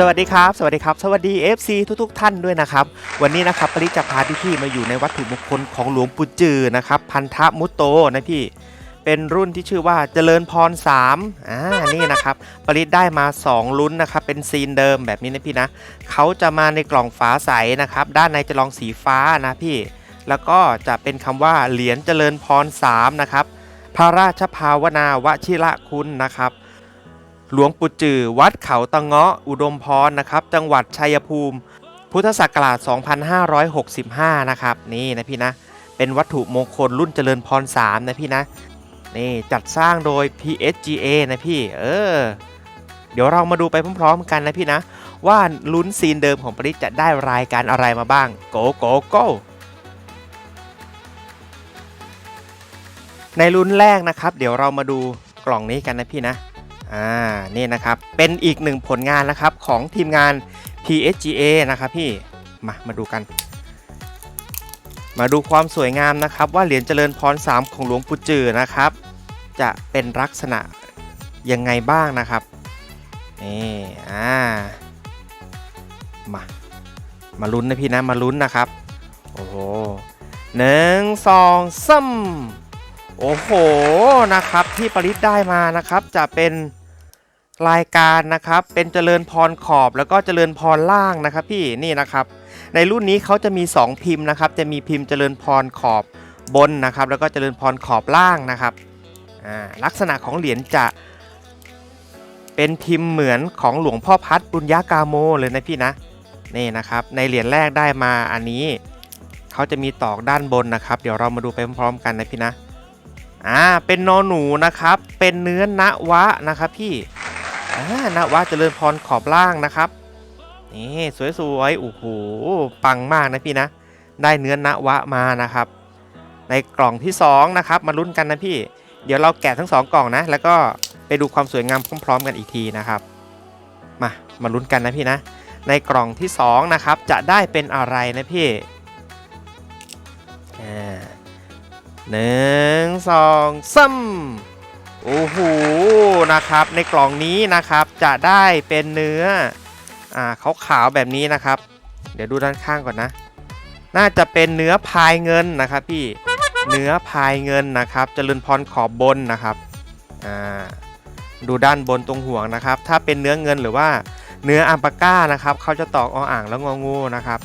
สวัสดีครับ สวัสดีครับ สวัสดี FC ทุกๆ ท่านด้วยนะครับ วันนี้นะครับปริจะพาพี่ๆมาอยู่ในวัตถุมงคลของหลวงปู่จือนะครับ พันธมุตโตนะพี่ เป็นรุ่นที่ชื่อว่าเจริญพร3อ่า นี่นะครับ ปริได้มา 2 ลุ้นนะครับ เป็นซีนเดิมแบบนี้นะพี่นะ เขาจะมาในกล่องฝาใสนะครับ ด้านในจะลองสีฟ้านะพี่ แล้วก็จะเป็นคำว่าเหรียญเจริญพร3นะครับ พระราชภาวนาวชิระคุณนะครับ หลวงปู่จือ วัดเขาตะเงาะอุดมพรนะครับ จังหวัดชัยภูมิ พุทธศักราช 2565 นะครับ นี่นะพี่นะ เป็นวัตถุมงคลรุ่นเจริญพร 3 นะพี่นะ นี่จัดสร้างโดย PSGA นะพี่ เออ เดี๋ยวเรามาดูไปพร้อมๆกันนะพี่นะ ว่าลุ้นซีนเดิมของปริศจะได้รายการอะไรมาบ้าง โกโกโกในลุ้นแรกนะครับ เดี๋ยวเรามาดูกล่องนี้กันนะพี่นะ อ่านี่นะครับเป็นอีกหนึ่งผลงานนะครับของทีมงาน PSGA นะครับพี่มามาดูกัน มาดูความสวยงามนะครับว่าเหรียญเจริญพร3ของหลวงปู่จือนะครับ จะเป็นลักษณะยังไงบ้างนะครับนี่อ่ามามาลุ้นนะพี่นะมาลุ้นนะครับ โอ้โหหนึ่งสองซ้ำ โอ้โหนะครับที่ปริศได้มานะครับจะเป็นรายการนะครับเป็นเจริญพรขอบแล้วก็เจริญพรล่างนะครับพี่นี่นะครับ ในรุ่นนี้เขาจะมี 2 พิมพ์นะครับ จะมีพิมพ์เจริญพรขอบบนนะครับ แล้วก็เจริญพรขอบล่างนะครับลักษณะของเหรียญจะเป็นพิมพ์เหมือนของหลวงพ่อพัดบุญญากาโมเลยนะพี่นะนี่นะครับในเหรียญแรกได้มาอันนี้เขาจะมีตอกด้านบนนะครับ เดี๋ยวเรามาดูไปพร้อมๆกันนะพี่นะ อ่าเป็นนอหนูนะครับ เป็นเนื้อนวะนะครับพี่อ่านวะเจริญพรขอบล่างนะครับนี่สวยๆโอ้โหปังมากนะพี่นะ ได้เนื้อนวะมานะครับ ในกล่องที่2นะครับมาลุ้นกันนะพี่ เดี๋ยวเราแกะทั้ง 2 กล่องนะ แล้วก็ไปดูความสวยงามพร้อมๆกันอีกทีนะครับ มามาลุ้นกันนะพี่นะ ในกล่องที่2นะครับจะได้เป็นอะไรนะพี่อ่า หนึ่งสองซ้ำโอ้โหนะครับในกล่องนี้นะครับจะได้เป็นเนื้ออ่าขาวๆแบบนี้นะครับ เดี๋ยวดูด้านข้างก่อนนะ น่าจะเป็นเนื้อพายเงินนะครับพี่เนื้อพายเงินนะครับเจริญพรขอบบนนะครับอ่าดูด้านบนตรงห่วงนะครับ ถ้าเป็นเนื้อเงินหรือว่าเนื้ออัมปาก้านะครับเขาจะตอกออ่างแล้วงองูนะครับ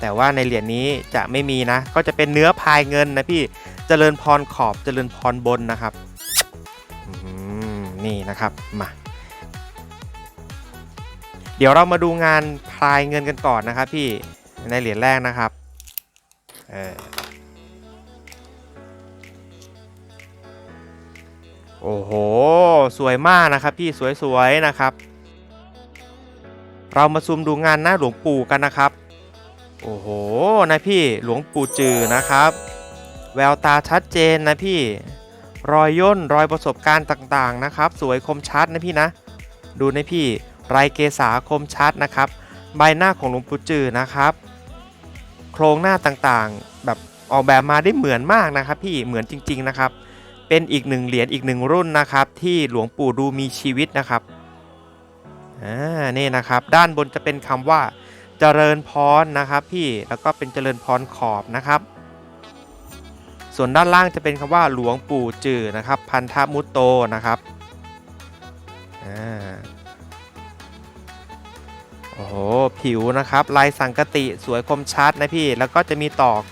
แต่ว่าในเหรียญนี้จะไม่มีนะ ก็จะเป็นเนื้อพายเงินนะพี่เจริญพรขอบเจริญพรบนนะครับนี่นะครับมาเดี๋ยวเรามาดูงานพายเงินกันก่อนนะครับพี่ในเหรียญแรกนะครับเออโอ้โห สวยมากนะครับพี่สวยๆนะครับ เรามาซูมดูงานหน้าหลวงปู่กันนะครับ โอ้โหนะพี่หลวงปู่จือนะครับ แววตาชัดเจนนะพี่ รอยย่นรอยประสบการณ์ต่างๆนะครับ สวยคมชัดนะพี่นะ ดูนะพี่ไรเกษาคมชัดนะครับ ใบหน้าของหลวงปู่จือนะครับ โครงหน้าต่างๆ แบบออกแบบมาได้เหมือนมากนะครับ พี่เหมือนจริง ๆนะครับ เป็นอีกหนึ่งเหรียญอีกหนึ่งรุ่นนะครับ ที่หลวงปู่ดูมีชีวิตนะครับอ่านี่นะครับ ด้านบนจะเป็นคำว่า เจริญพรนะครับพี่แล้วก็เป็นเจริญพรขอบนะครับ ส่วนด้านล่างจะเป็นคำว่าหลวงปู่จือนะครับ พันธมุตโตนะครับอ่าโอ้โหผิวนะครับ ลายสังกติสวยคมชัดนะพี่แล้วก็จะมีตอก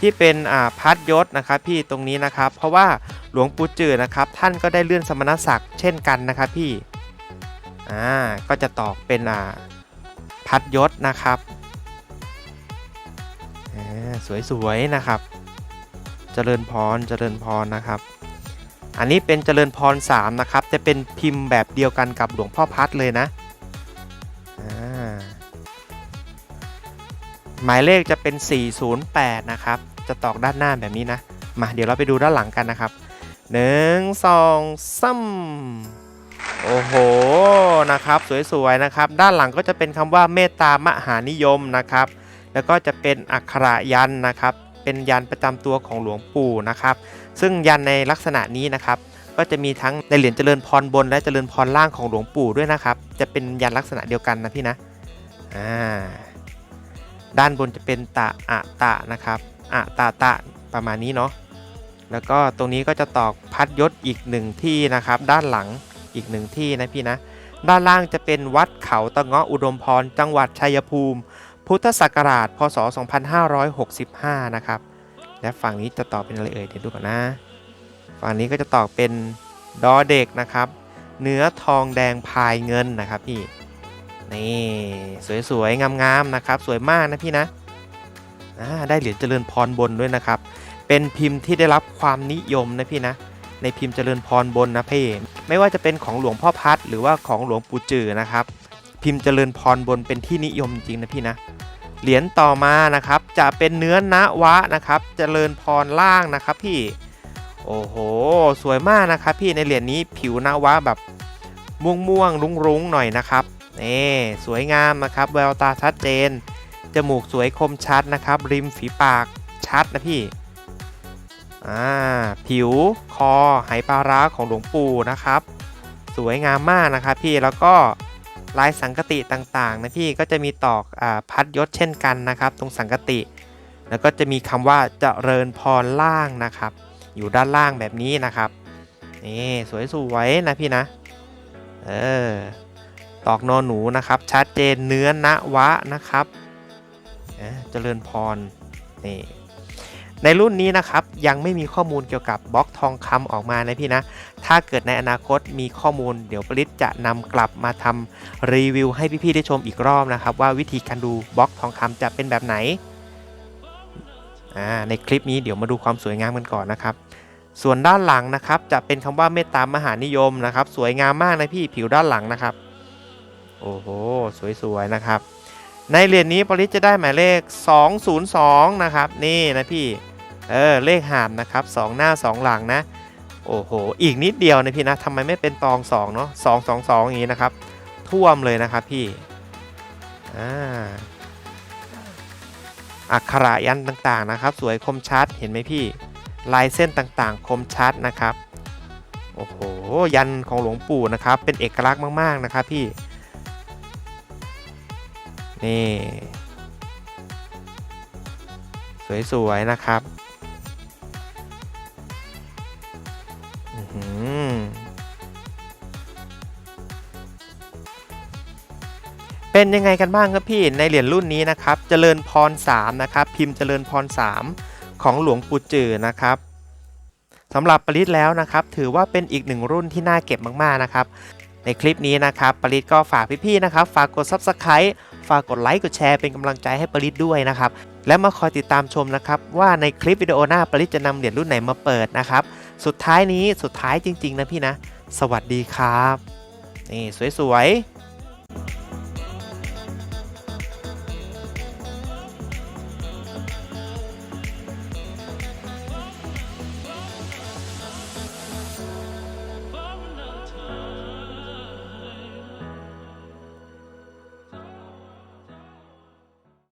ที่เป็นอ่าพัดยศนะครับพี่ตรงนี้นะครับ เพราะว่าหลวงปู่จือนะครับ ท่านก็ได้เลื่อนสมณศักดิ์เช่นกันนะครับพี่อ่าก็จะตอกเป็นอ่า พัดยศนะครับสวยๆนะครับ เจริญพรเจริญพรนะครับ อันนี้เป็นเจริญพร3นะครับ จะเป็นพิมพ์แบบเดียวกันกับหลวงพ่อพัดเลยนะหมายเลขจะเป็น 408 นะครับ จะตอกด้านหน้าแบบนี้นะ มาเดี๋ยวเราไปดูด้านหลังกันนะครับ 1 2 3 โอ้โหนะครับสวยๆนะครับ ด้านหลังก็จะเป็นคำว่าเมตตามหานิยมนะครับ แล้วก็จะเป็นอักขระยันนะครับ เป็นยันประจำตัวของหลวงปู่นะครับ ซึ่งยันในลักษณะนี้นะครับก็ก็จะมีทั้งในเหรียญเจริญพรบน และเจริญพรล่างของหลวงปู่ด้วยนะครับ จะเป็นยันลักษณะเดียวกันนะพี่นะอ่าด้านบนจะเป็นตะอะตะนะครับอะตะตะประมาณนี้เนาะแล้วก็ตรงนี้ก็จะตอกพัดยศอีกหนึ่งที่นะครับ ด้านหลัง อีกหนึ่งที่นะพี่นะ ด้านล่างจะเป็นวัดเขาตะเงาะอุดมพร จังหวัดชัยภูมิ พุทธศักราช พศ 2565 นะครับ และฝั่งนี้จะต่อเป็นอะไรเอ่ยเดี๋ยวดูก่อนนะ ฝั่งนี้ก็จะต่อเป็นดอเด็กนะครับ เนื้อทองแดงพายเงินนะครับพี่ นี่สวยๆ งามๆ นะครับ สวยมากนะพี่นะได้เหรียญเจริญพรบนด้วยนะครับ เป็นพิมพ์ที่ได้รับความนิยมนะพี่นะ ในพิมพ์เจริญพรบนนะพี่ ไม่ว่าจะเป็นของหลวงพ่อพัดหรือว่าของหลวงปู่จือนะครับ พิมพ์เจริญพรบนเป็นที่นิยมจริงนะพี่นะเหรียญต่อมานะครับจะเป็นเนื้อณวะนะครับเจริญพรล่างนะครับพี่โอ้โห สวยมากนะครับพี่ในเหรียญนี้ผิวณวะแบบม่วงม่วงรุ้งรุ้งๆหน่อยนะครับนี่สวยงามนะครับแววตาชัดเจน จมูกสวยคมชัดนะครับ ริมฝีปากชัดนะพี่ อ่าผิวคอไหปลาร้าของหลวงปู่นะครับ สวยงามมากนะครับพี่แล้วก็ลายสังกติต่างๆนะพี่ก็จะมีตอกอพัดยศเช่นกันนะครับ ตรงสังกติ แล้วก็จะมีคำว่าเจริญพรล่างนะครับ อยู่ด้านล่างแบบนี้นะครับนี่สวยๆนะพี่นะเออตอกนอหนูนะครับ ชัดเจนเนื้อณวะนะครับเเจริญพรนี่ ในรุ่นนี้นะครับยังไม่มีข้อมูลเกี่ยวกับบล็อกทองคำออกมานะพี่นะ ถ้าเกิดในอนาคตมีข้อมูลเดี๋ยวปริศจะนำกลับมาทำรีวิวให้พี่ๆได้ชมอีกรอบนะครับ ว่าวิธีการดูบล็อกทองคำจะเป็นแบบไหน ในคลิปนี้เดี๋ยวมาดูความสวยงามกันก่อนนะครับ ส่วนด้านหลังนะครับจะเป็นคำว่าเมตตามหานิยมนะครับ สวยงามมากนะพี่ผิวด้านหลังนะครับ โอ้โหสวยๆนะครับ ในเหรียญนี้ปริศจะได้หมายเลข 202 นะครับ นี่นะพี่ เออเลขหามนะครับ 2 หน้า 2 หลังนะ โอ้โห อีกนิดเดียวนะพี่นะทำไมไม่เป็นตอง 2 เนาะ2 2 2 อย่างนี้นะครับ ท่วมเลยนะครับพี่อ่าอักขระยันต์ต่างๆนะครับ สวยคมชัดเห็นไหมพี่ ลายเส้นต่างๆ คมชัดนะครับ โอ้โห ยันของหลวงปู่นะครับ เป็นเอกลักษณ์มากๆนะครับพี่ นี่ สวยๆนะครับ เป็นยังไงกันบ้างครับพี่ในเหรียญรุ่นนี้นะครับเจริญพร3นะครับพิมพ์เจริญพร3ของหลวงปู่จือนะครับสำหรับปริศแล้วนะครับ ถือว่าเป็นอีกหนึ่งรุ่นที่น่าเก็บมากๆนะครับ ในคลิปนี้นะครับปริศก็ฝากพี่ๆนะครับ ฝากกด Subscribe ฝากกดไลค์กดแชร์เป็นกำลังใจให้ปริศด้วยนะครับ และมาคอยติดตามชมนะครับ ว่าในคลิปวิดีโอหน้าปริศจะนำเหรียญรุ่นไหนมาเปิดนะครับ สุดท้ายนี้สุดท้ายจริง ๆ นะพี่นะ สวัสดีครับนี่สวยๆ